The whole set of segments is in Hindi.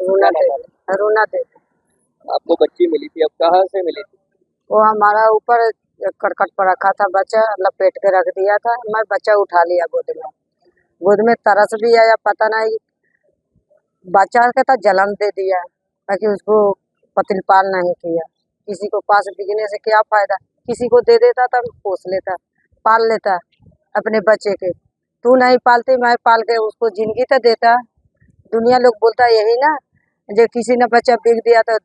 रूना देवी। रूना देवी। आपको बच्ची मिली थी अब कहाँ से मिली थी? वो हमारा ऊपर करकट पर रखा था बच्चा लपेट के रख दिया था मैं बच्चा उठा लिया गोद में। गोद में तरस भी आया पता नहीं बच्चा के तो जन्म दे दिया ताकि उसको पतिलपाल नहीं किया। किसी को पास बिकने से क्या फ़ायदा? किसी को दे देता था पोस लेता पाल लेता अपने बच्चे के। तू नहीं पालती मैं पाल के उसको ज़िंदगी तो देता। दुनिया लोग बोलता यही ना जो किसी ने बच्चा बिक दिया तो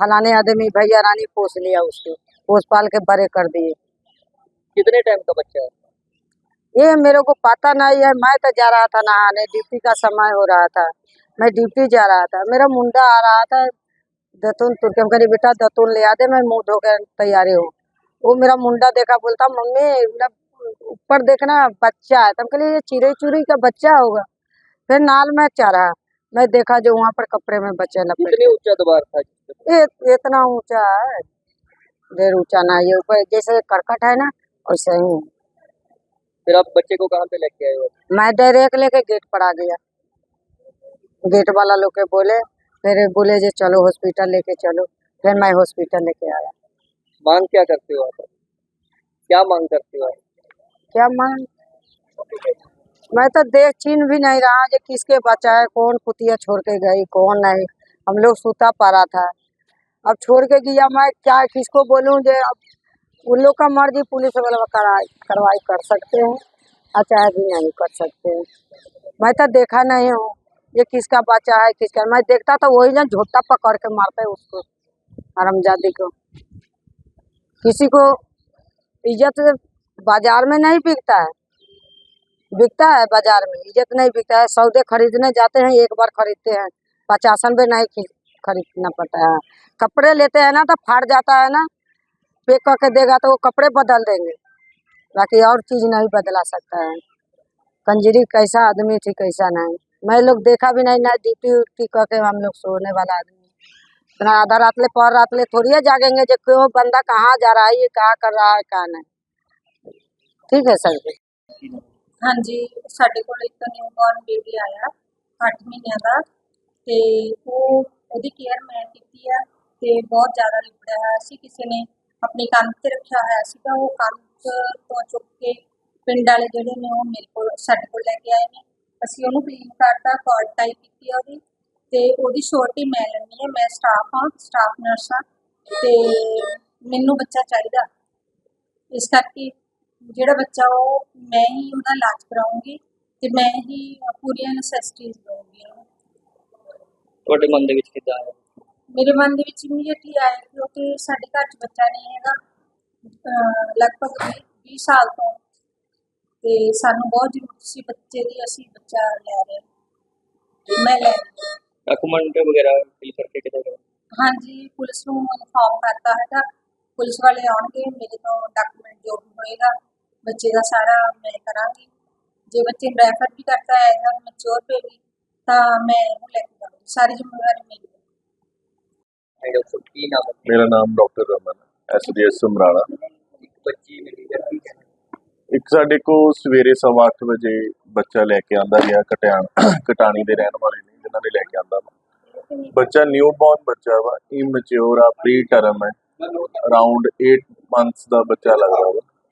फलाने आदमी भैया रानी पोस लिया उसको पोस पाल के बड़े कर दिए। कितने टाइम का बच्चा है? ये मेरे को पता नहीं है मैं तो जा रहा था नहाने ड्यूटी का समय हो रहा था। मैं ड्यूटी जा रहा था मेरा मुंडा आ रहा था दतून तुर के हम कही बेटा दतून ले आते मैं मुँह धो के तैयारी हूँ। वो मेरा मुंडा देखा बोलता मम्मी मतलब ऊपर देखना बच्चा है। तब कहली ये चिड़ई चुरी का बच्चा होगा। फिर नाल में चढ़ा। मैं देखा जो वहाँ पर कपड़े में बच्चा लपेट। ऊँचा दीवार था? ये इतना ऊँचा है। देर ऊँचा ना ये ऊपर जैसे करकट है ना वैसे ही फिर आप बच्चे को कहाँ पे लेके आए हो? मैं डायरेक्ट लेके गेट पर आ गया। गेट वाला लोग के बोले फिर बोले जे चलो हॉस्पिटल लेके चलो। फिर मैं हॉस्पिटल लेके आया। मांग क्या करते हो आप? क्या मांग करते हो क्या मांग? मैं तो देख चिन्ह भी नहीं रहा जो किसके बच्चा है कौन कुतिया छोड़ के गई, कौन नहीं। हम लोग सूता पड़ा था। अब छोड़ के गया मैं, क्या किसको बोलूँ जे अब उन लोग का मर्ज़ी पुलिस वाला कार्रवाई कर सकते हैं चाहे भी नहीं कर सकते मैं तो देखा नहीं हूँ ये किसका बच्चा है, किसका मैं देखता था वही ना झोटा पकड़ के मारते उसको, हरमजादी को। किसी को इज़्ज़त बाज़ार में नहीं बिकता है। बिकता है बाज़ार में, इज़्ज़त नहीं बिकता है, सौदे खरीदने जाते हैं, एक बार खरीदते हैं, पचासन में नहीं खरीदना पड़ता है। कपड़े लेते हैं ना तो फाड़ जाता है ना पे करके देगा तो वो कपड़े बदल देंगे, बाकी और चीज़ नहीं बदला सकता है। कंजरी कैसा आदमी थी, कैसा नहीं। मैं लोग देखा भी नहीं, ना ड्यूटी उटी करके हम लोग सोने वाला आदमी। इतना आधा रात ले, पर रात ले थोड़ी जागेंगे जो क्यों, बंदा कहाँ जा रहा है, ये कहाँ कर रहा है, कहाँ नहीं। ठीक है सर जी। ਹਾਂਜੀ, ਸਾਡੇ ਕੋਲ ਇੱਕ ਨਿਊਬੋਰਨ ਬੇਬੀ ਆਇਆ 8 ਮਹੀਨਿਆਂ ਦਾ, ਤੇ ਉਹ, ਉਹਦੀ ਕੇਅਰ ਮੈਂ ਕੀਤੀ ਆ, ਤੇ ਬਹੁਤ ਜ਼ਿਆਦਾ ਲਿਬੜਿਆ ਹੋਇਆ ਸੀ, ਕਿਸੇ ਨੇ ਆਪਣੀ ਕੰਧ ਤੇ ਰੱਖਿਆ ਹੋਇਆ ਸੀਗਾ, ਉਹ ਕੰਧ ਤੋਂ ਚੁੱਕ ਕੇ ਪਿੰਡ ਵਾਲੇ ਜਿਹੜੇ ਨੇ, ਉਹ ਮੇਰੇ ਕੋਲ, ਸਾਡੇ ਕੋਲ ਲੈ ਕੇ ਆਏ ਨੇ। ਅਸੀਂ ਉਹਨੂੰ ਕਲੀਨ ਕਰਤਾ ਕਾਰਡ ਟਾਈਪ ਕੀਤੀ ਆ ਉਹਦੀ, ਤੇ ਉਹਦੀ ਛੋਟੀ ਮੈਂ ਲੈਣੀ ਹੈ, ਮੈਂ ਸਟਾਫ ਹਾਂ ਸਟਾਫ ਨਰਸ ਹਾਂ, ਤੇ ਮੈਨੂੰ ਬੱਚਾ ਚਾਹੀਦਾ। ਇਸ ਕਰਕੇ ਜਿਹੜਾ ਬੱਚਾ ਉਹ ਮੈਂ ਹੀ ਉਹਦਾ ਇਲਾਜ ਕਰਾਉਂਗੀ ਤੇ ਮੈਂ ਹੀ ਪੂਰੀਆਂ ਨੈਸੈਸਿਟੀਜ਼ ਦਊਂਗੀ ਉਹਨੂੰ। ਤੁਹਾਡੇ ਮਨ ਦੇ ਵਿੱਚ ਕਿੱਦਾਂ ਹੈ ਮੇਰੇ ਮਨ ਦੇ ਵਿੱਚ ਇਮੀਡੀਏਟਲੀ ਆਇਆ ਕਿਉਂਕਿ ਸਾਡੇ ਘਰ 'ਚ ਬੱਚਾ ਨਹੀਂ ਹੈਗਾ। ਅਹ ਲਗਭਗ 20 ਸਾਲ ਤੋਂ। ਤੇ ਸਾਨੂੰ ਬਹੁਤ ਜ਼ਰੂਰਤ ਸੀ ਬੱਚੇ ਦੀ ਅਸੀਂ ਬੱਚਾ ਲੈ ਰਹੇ। ਹਾਂ। ਮੈਂ ਲੈ ਰਹੀ ਹਾਂ। ਡਾਕੂਮੈਂਟ ਵਗੈਰਾ ਫਿਲ ਕਰਕੇ ਕਿਤੇ ਗਏ? ਹਾਂਜੀ ਪੁਲਿਸ ਨੂੰ ਇਨਫੋਰਮ ਕਰਤਾ ਹੈਗਾ। ਪੁਲਿਸ ਵਾਲੇ ਆਉਣਗੇ ਮੇਰੇ ਤੋਂ ਡਾਕੂਮੈਂਟ ਜੋ ਵੀ ਹੋਏਗਾ। ਬੱਚੇ ਦਾ ਸਾਰਾ ਮੈਂ ਕਰਾਂਗੀ। ਜੇ ਬੱਚੇ ਰੈਫਰ ਵੀ ਕਰਤਾ ਹੈ ਜਾਂ ਮੈਚੋਰ ਪੇ ਵੀ ਤਾਂ ਮੈਂ ਇਹਨੂੰ ਲੈ ਕੇ ਜਾਊਂਗੀ। ਸਾਰੀ ਜ਼ਿੰਮੇਵਾਰੀ ਮੇਰੀ ਹੈ। ਡਾਕਟਰ ਸਾਹਿਬ ਕੀ ਨਾਮ ਹੈ? ਮੇਰਾ ਨਾਮ ਡਾਕਟਰ ਰਮਨ ਐਸਡੀਐਸ ਸਮਰਾਲਾ। ਇੱਕ ਬੱਚੀ ਮਿਲੀ ਠੀਕ ਹੈ ਇੱਕ ਸਾਡੇ ਕੋ ਸਵੇਰੇ ਸਵਾ ਅੱਠ ਵਜੇ ਬੱਚਾ ਲੈ ਕੇ ਆਂਦਾ ਗਿਆ ਕਟਿਆਣ ਕਟਾਣੀ ਦੇ ਰਹਿਣ ਵਾਲੇ ਨੇ ਜਿਨ੍ਹਾਂ ਨੇ ਲੈ ਕੇ ਆਂਦਾ ਵਾ। ਬੱਚਾ ਨਿਊ ਬੌਰਨ ਬੱਚਾ ਵਾ ਇਮੈਚੁਰ ਆ ਪ੍ਰੀ ਟਰਮ ਹੈ। ਅਰਾਊਂਡ 8 ਮੰਥਸ ਦਾ ਬੱਚਾ ਲੱਗਦਾ ਵਾ।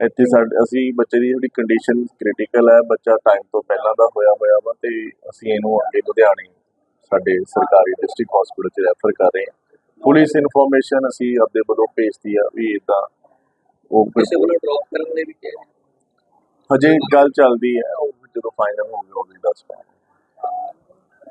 ਇੱਥੇ ਸਾਡੇ ਅਸੀਂ ਬੱਚੇ ਦੀ ਜਿਹੜੀ ਕੰਡੀਸ਼ਨ ਕ੍ਰਿਟੀਕਲ ਹੈ ਬੱਚਾ ਟਾਈਮ ਤੋਂ ਪਹਿਲਾਂ ਦਾ ਹੋਇਆ ਹੋਇਆ ਵਾ ਤੇ ਅਸੀਂ ਇਹਨੂੰ ਅੱਗੇ ਲੁਧਿਆਣੇ ਸਾਡੇ ਸਰਕਾਰੀ ਡਿਸਟ੍ਰਿਕਟ ਹਸਪੀਟਲ 'ਚ ਰੈਫਰ ਕਰ ਰਹੇ ਹਾਂ। ਪੁਲਿਸ ਇਨਫੋਰਮੇਸ਼ਨ ਅਸੀਂ ਆਪਦੇ ਵੱਲੋਂ ਭੇਜਤੀ ਆ ਵੀ ਇਦਾਂ ਉਹ ਕਿਸੇ ਵੱਲੋਂ ਡ੍ਰੌਪ ਕਰਨ ਦੇ ਵਿੱਚ ਹਜੇ ਗੱਲ ਚੱਲਦੀ ਹੈ ਉਹ ਜਦੋਂ ਫਾਈਨਲ ਹੋ ਗਿਆ ਉਹਦੀ ਦੱਸ ਪਾਵਾਂਗੇ।